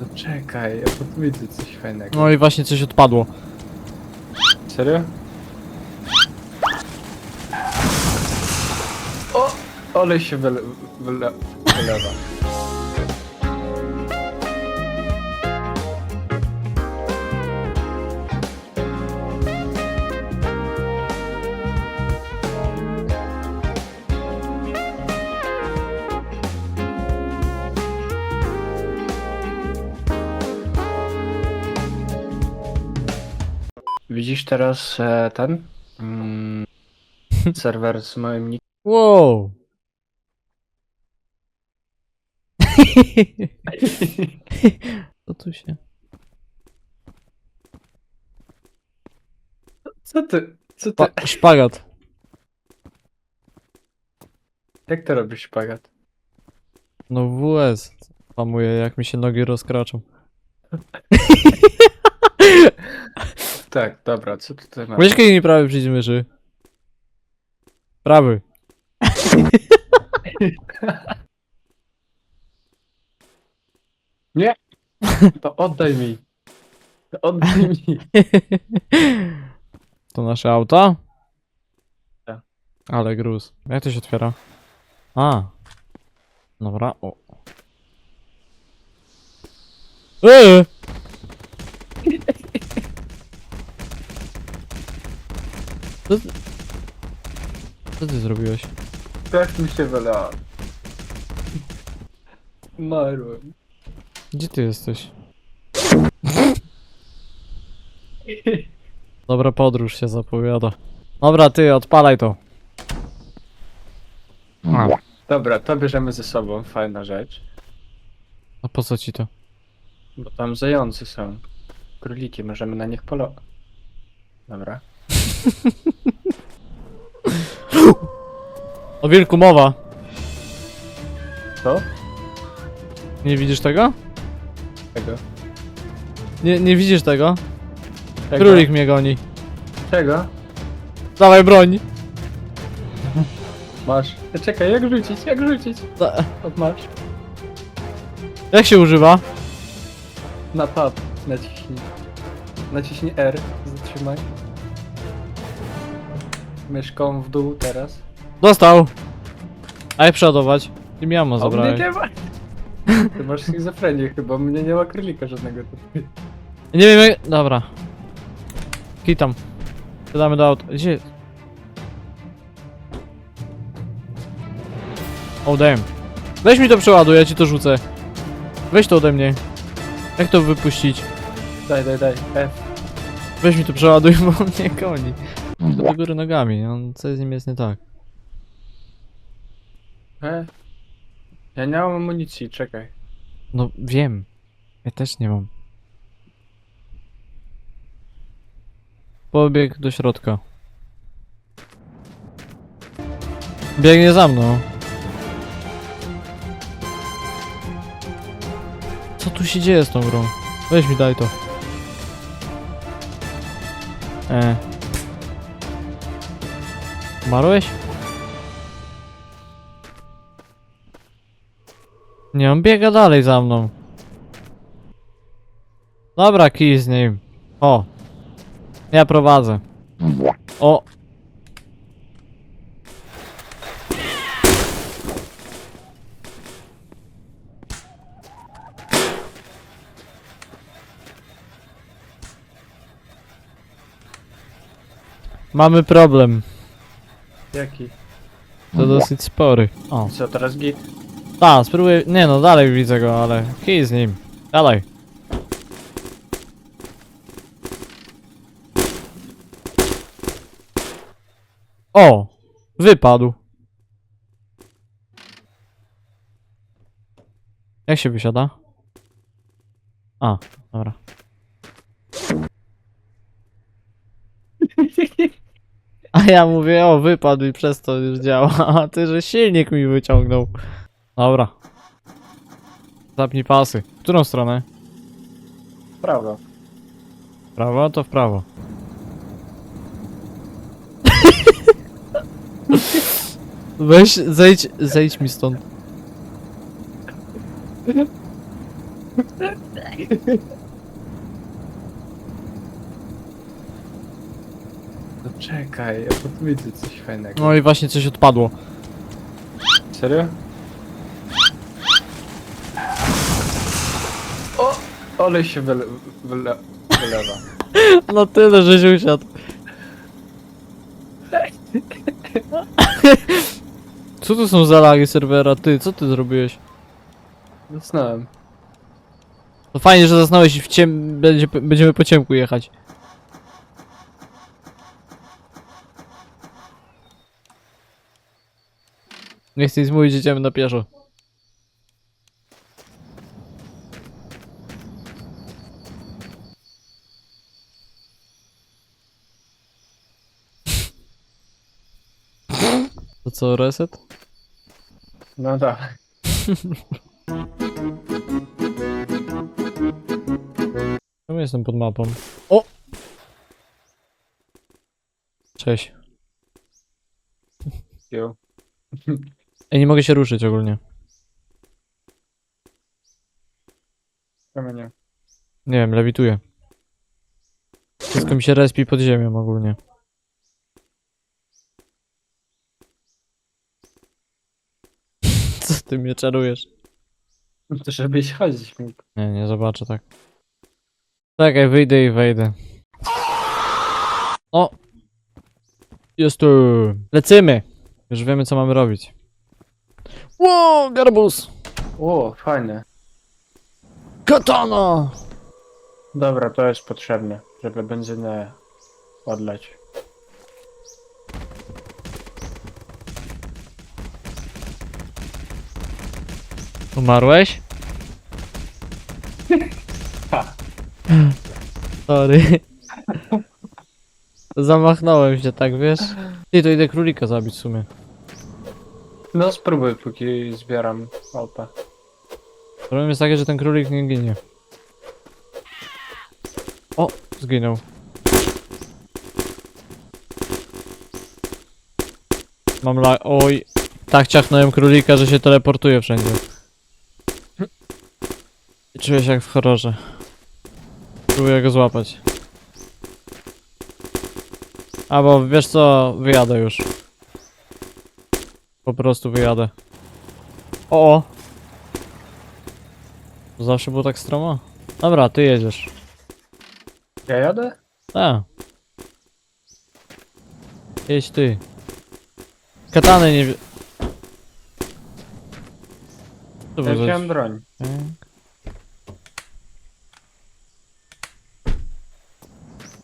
No czekaj, ja widzę coś fajnego. No i właśnie coś odpadło. Serio? O! Olej się wyle, wyle, wylewa. Widzisz teraz e, ten? Mm, serwer z moim nick. Wow. Co tu się... Co ty? Co ty? Pa szpagat. Jak to robisz szpagat? No WS. Pamuję jak mi się nogi rozkraczą. Tak, dobra, co tutaj masz? Weź kliknij prawy przycisk myszy. Prawy. To oddaj mi. To oddaj mi. To nasze auta? Tak. Ale gruz. Jak to się otwiera? A. Dobra, o. Eee! Co ty... Co ty zrobiłeś? Tak mi się wylała. Marłem. Gdzie ty jesteś? Dobra, podróż się zapowiada. Dobra, ty, odpalaj to. Dobra, to bierzemy ze sobą, fajna rzecz. A po co ci to? Bo tam zający są. Króliki, możemy na nich polować. Dobra. O wilku mowa. Co? Nie widzisz tego? Czego? Nie, nie widzisz tego? Czego? Królik mnie goni. Czego? Dawaj broń. Masz. Czekaj, jak rzucić, jak rzucić? Da O, masz. jak się używa? Na tab naciśnij. Naciśnij R, zatrzymaj. Myszką w dół teraz. Dostał. A jak przeładować? Ty mi ammo A mnie zabrałeś. nie ma. Ty masz schizofrenię chyba, mnie nie ma królika żadnego tutaj. Nie wiem jak... Dobra. Kitam. Siadamy do auta. Gdzie jest? Oh damn. Weź mi to przeładuj, ja ci to rzucę. Weź to ode mnie. Jak to wypuścić? Daj, daj, daj. F. Weź mi to przeładuj, bo on mnie goni. To do góry nogami, on co z nim jest nie tak. E. Ja nie mam amunicji, czekaj. No wiem. Ja też nie mam. Pobieg do środka. Biegnie za mną. Co tu się dzieje z tą grą? Weź mi daj to. E. Nie, on biega dalej za mną. Dobra, kij z nim. O. Ja prowadzę. O. Mamy problem. Jaki? To dosyć spory. O. Co teraz git? A, spróbuję. Nie no, dalej widzę go, ale kij z nim. Dalej. O! Wypadł. Jak się wysiada? A, dobra. A ja mówię, o, wypadł i przez to już działa. A ty, że silnik mi wyciągnął. Dobra. Zapnij pasy. W którą stronę? Prawda. W Prawo, to w prawo. Weź, zejdź, zejdź mi stąd. No czekaj, ja tu widzę coś fajnego. No i właśnie coś odpadło. Serio? Olej się wyle, wyle, wylewa. No tyle, żeś usiadł. Co to są za lagi serwera? Ty, co ty zrobiłeś? Zasnąłem. No fajnie, że zasnąłeś i w ciem... Będzie, będziemy po ciemku jechać. Nie chcę nic mówić, jedziemy na pieszo. Co, reset? No tak. Czemu jestem pod mapą? O! Cześć. Jo. Ej, nie mogę się ruszyć ogólnie. Czemu nie? Nie wiem, lewituję. Wszystko mi się respi pod ziemią ogólnie. Co ty mnie czarujesz? To żebyś chodzić mógł. Nie, nie zobaczę tak. Czekaj, wyjdę i wejdę. O! Jest tu! Lecimy! Już wiemy co mamy robić. Ło, garbus! O, fajne. Katana! Dobra, to jest potrzebne, żeby benzynę odleć. Umarłeś? Ha. Sorry. Zamachnąłem się tak, wiesz? Ty, to idę królika zabić w sumie. No spróbuj, póki zbieram małpę. Problem jest taki, że ten królik nie ginie. O, zginął. Mam la... Oj. Tak ciachnąłem królika, że się teleportuje wszędzie. Czuję się jak w horrorze. Próbuję go złapać. A bo wiesz co, wyjadę już. Po prostu wyjadę. O! o. Zawsze było tak stromo? Dobra, ty jedziesz. Ja jadę? A. Jedź ty. Katany nie... Co Ja było za... wziąłem broń. Tak.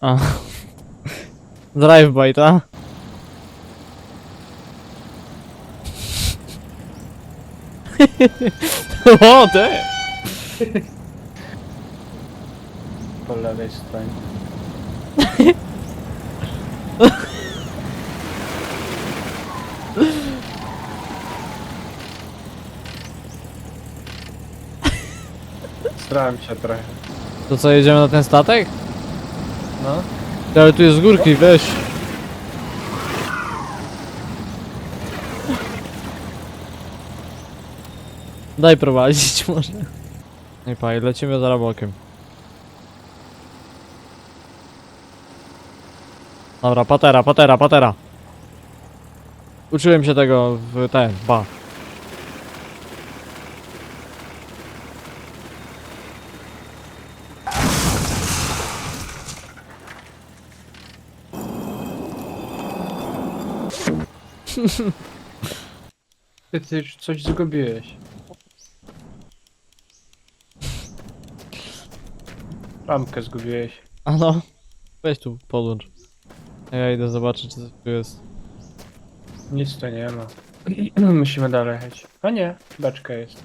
A. Drive-by, ta? o, ty! Po lewej stronie. Starałem się trochę. To co, jedziemy na ten statek? No. Ale tu jest z górki, weź. Daj prowadzić może. Nie paj, lecimy za bokiem. Dobra, patera, patera, patera. Uczyłem się tego w ten, ba. Ty, ty już coś zgubiłeś. Lampkę zgubiłeś. A no, weź tu podłącz. A Ja idę zobaczyć co tu jest. Nic tu nie ma. Musimy dalej jechać. A nie, beczka jest.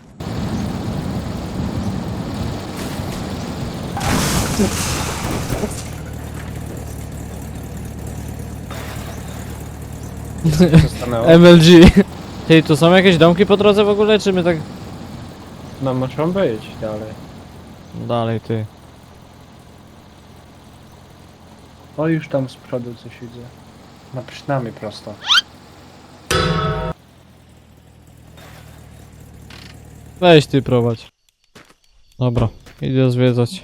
Co stanęło? MLG. Ty, tu są jakieś domki po drodze w ogóle, czy my tak... No muszą być dalej. Dalej, ty. O już tam z przodu coś widzę. No przed nami prosto. Weź ty prowadź. Dobra, idę zwiedzać.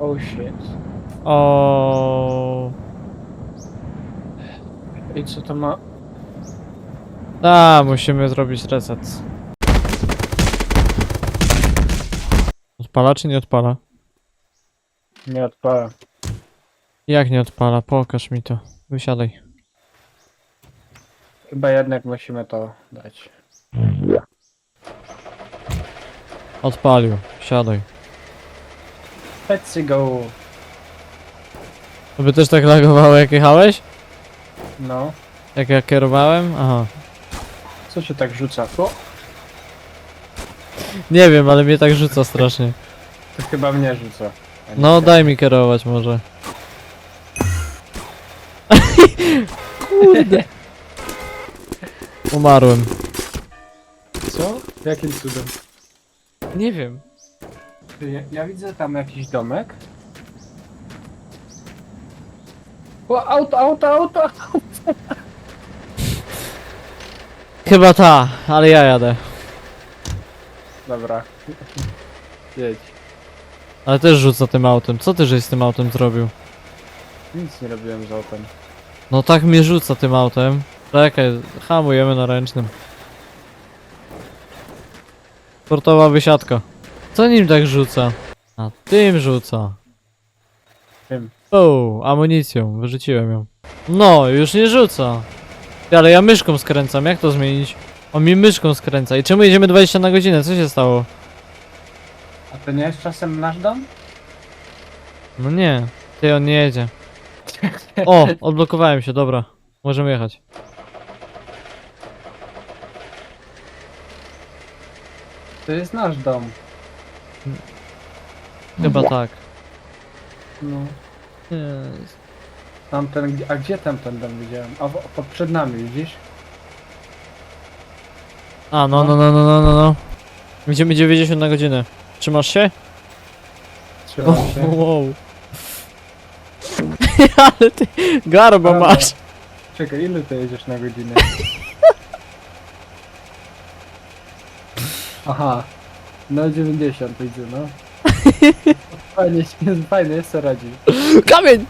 Oh shit. O. I co to ma? A, musimy zrobić reset. Odpala czy nie odpala? Nie odpala. Jak nie odpala? Pokaż mi to. Wysiadaj. Chyba jednak musimy to dać. Odpalił. Siadaj. Let's go. To by też tak lagowało jak jechałeś? No. Jak ja kierowałem? Aha. Co się tak rzuca? O, Nie wiem, ale mnie tak rzuca strasznie. to chyba mnie rzuca. a nie No cię. daj mi kierować może. Kurde. Umarłem. Co? Jakim cudem? Nie wiem. Ty, Ja, ja widzę tam jakiś domek. O, auto, auto, auto! Chyba ta, ale ja jadę. Dobra. Jedź. Ale też rzuca tym autem. Co ty żeś z tym autem zrobił? Nic nie robiłem z autem. No tak mnie rzuca tym autem. Czekaj, hamujemy na ręcznym. Sportowa wysiadka. Co nim tak rzuca? A tym rzuca. Tym. O, amunicją, wyrzuciłem ją. No, już nie rzuca. Ty, Ale ja myszką skręcam, jak to zmienić? On mi myszką skręca. I czemu jedziemy 20 na godzinę? Co się stało? A to nie jest czasem nasz dom? No nie, ty on nie jedzie. O, odblokowałem się, dobra. Możemy jechać. To jest nasz dom. Chyba tak. No. Jest. Tamten, a gdzie tamten dom widziałem? A w- pod przed nami, widzisz? A, no, no, no, no, no, no, no. Idziemy 90 na godzinę. Trzymasz się? Trzymam się. Wow. Ale ty garba Dobra. masz. Czekaj, ile ty jedziesz na godzinę? Aha. No 90 widzę, no. Fajnie, fajnie jest co radzi. Kamień!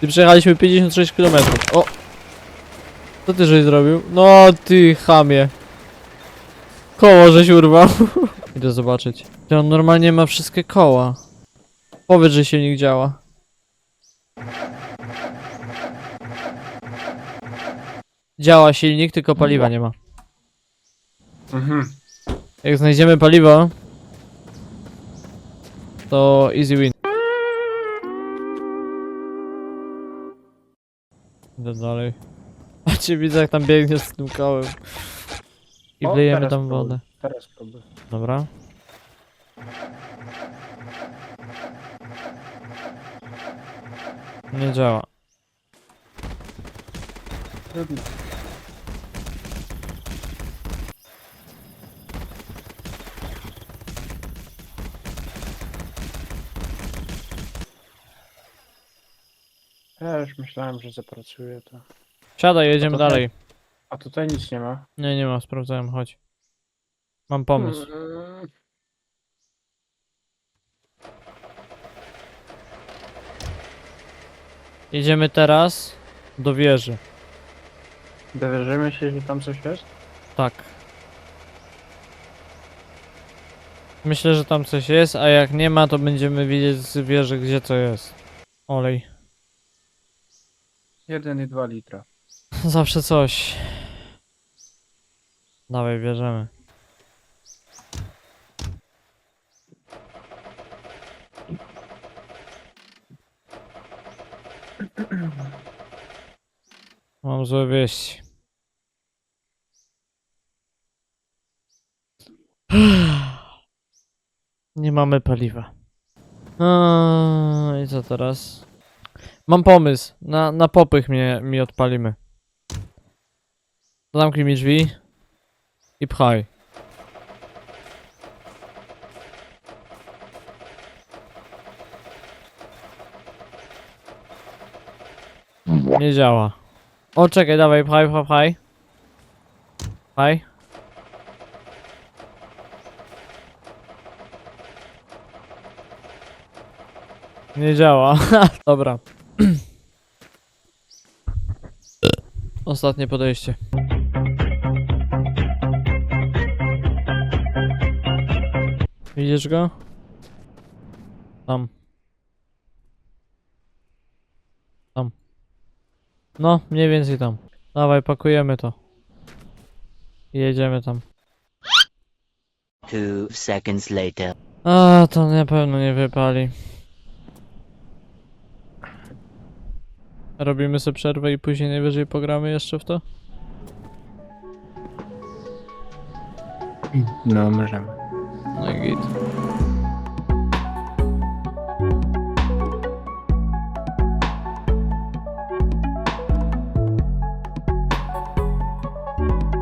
Ty przejechaliśmy 56 km. O! Co ty żeś zrobił? No ty chamie. Koło żeś urwał. Idę zobaczyć. Ty on normalnie ma wszystkie koła. Powiedz, że silnik działa. Działa silnik, tylko paliwa nie ma. Mhm. Jak znajdziemy paliwo, to easy win. Idę dalej. Patrzcie, widzę jak tam biegnie z tym kołem. I O, wlejemy teraz tam próbuj, wodę. Teraz próbuj. Dobra. Nie działa. Trudno. Ja już myślałem, że zapracuję to. Siadaj, jedziemy to dalej. A tutaj nic nie ma. Nie, nie ma, sprawdzałem, chodź. Mam pomysł. Mm, Jedziemy teraz do wieży. Dowierzymy się, że tam coś jest? Tak. Myślę, że tam coś jest, a jak nie ma, to będziemy widzieć z wieży, gdzie co jest. Olej. 1,2 litra. Zawsze coś. Dawaj, bierzemy. Mam złe wieści. Nie mamy paliwa. A, I co teraz? Mam pomysł. Na, na popych mnie, mi odpalimy. Zamknij mi drzwi i pchaj. Nie działa. O, czekaj, dawaj, pchaj, pchaj, pchaj. Hi. Nie działa. Dobra. Ostatnie podejście. Widzisz go? Tam. Tam. No, mniej więcej tam. Dawaj, pakujemy to. I jedziemy tam. Two seconds later. A, to na pewno nie wypali. Robimy sobie przerwę i później najwyżej pogramy jeszcze w to? No, możemy. No i git.